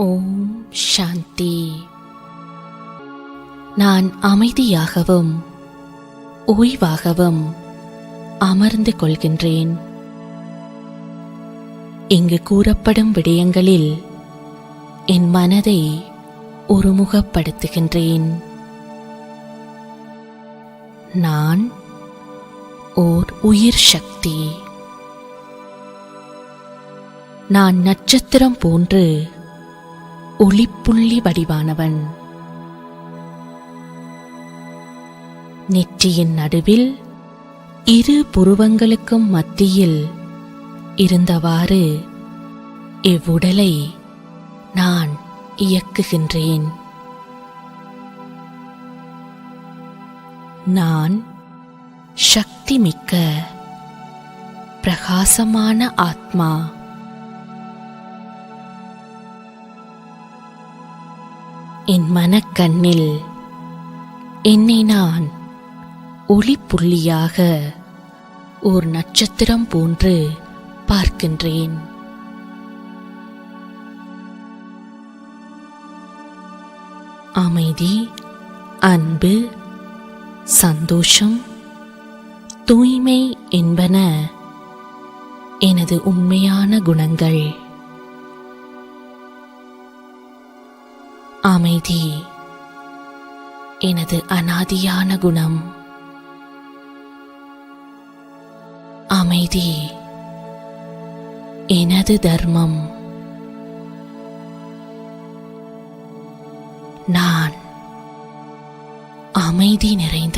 ஓம் சாந்தி. நான் அமைதியாகவும் ஓய்வாகவும் அமர்ந்து கொள்கின்றேன். இங்கு கூறப்படும் விடயங்களில் என் மனதை ஒருமுகப்படுத்துகின்றேன். நான் ஓர் உயிர் சக்தி. நான் நட்சத்திரம் போன்று ஒளிப்புள்ளி வடிவானவன். நெற்றியின் நடுவில் இரு புருவங்களுக்கும் மத்தியில் இருந்தவாறு இவ்வுடலை நான் இயக்குகின்றேன். நான் சக்தி மிக்க பிரகாசமான ஆத்மா. என் மனக்கண்ணில். என்னை நான் ஒளிப்புள்ளியாக ஓர் நட்சத்திரம் போன்று பார்க்கின்றேன். அமைதி அன்பு சந்தோஷம் தூய்மை என்பன எனது உண்மையான குணங்கள். அமைதி. எனது அனாதியான குணம். அமைதி. எனது தர்மம். நான் அமைதி நிறைந்த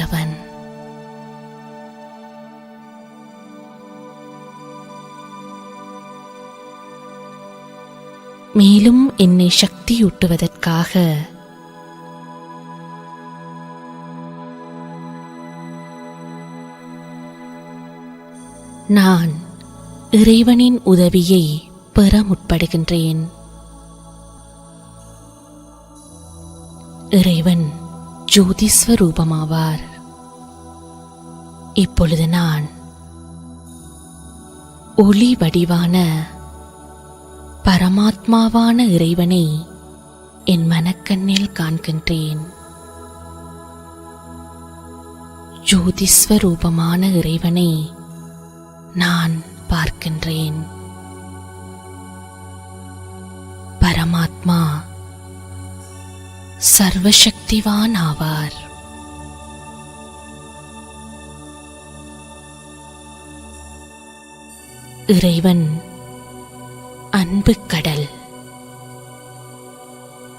மேலும் என்னை சக்தியூட்டுவதற்காக. நான் இறைவனின் உதவியை பெற முற்படுகின்றேன். இறைவன் ஜோதிஸ்வரூபமாவார். இப்பொழுது நான் ஒளி வடிவான பரமாத்மாவான இறைவனை என் மனக்கண்ணில் காண்கின்றேன். ஜோதிஸ்வரூபமான இறைவனை நான் பார்க்கின்றேன். பரமாத்மா சர்வசக்திவான் ஆவார். இறைவன் அன்பு கடல்.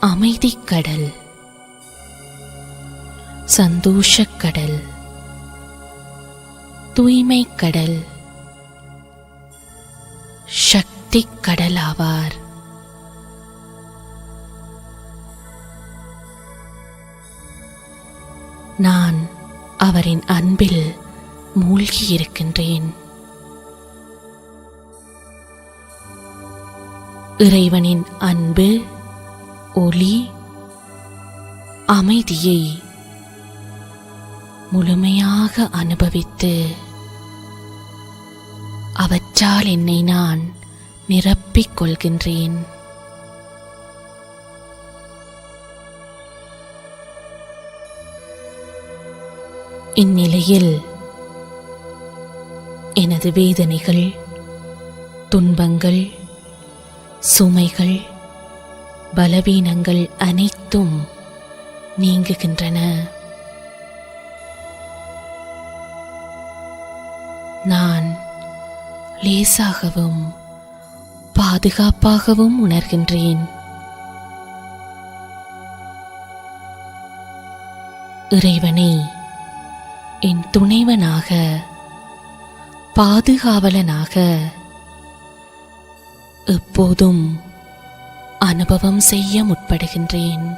அமைதிக்கடல் சந்தோஷக் கடல். தூய்மை கடல். சக்தி கடலாவார் நான் அவரின் அன்பில் மூழ்கி இருக்கின்றேன் இறைவனின் அன்பு ஒளி அமைதியை முழுமையாக அனுபவித்து அவற்றால் என்னை நான் நிரப்பிக் கொள்கின்றேன். இந்நிலையில் எனது வேதனைகள் துன்பங்கள் சுமைகள் பலவீனங்கள் அனைத்தும் நீங்குகின்றன. நான் லேசாகவும் பாதுகாப்பாகவும் உணர்கின்றேன். இறைவனை என் துணைவனாக பாதுகாவலனாக எப்போதும் அனுபவம் செய்ய முற்படுகின்றேன்.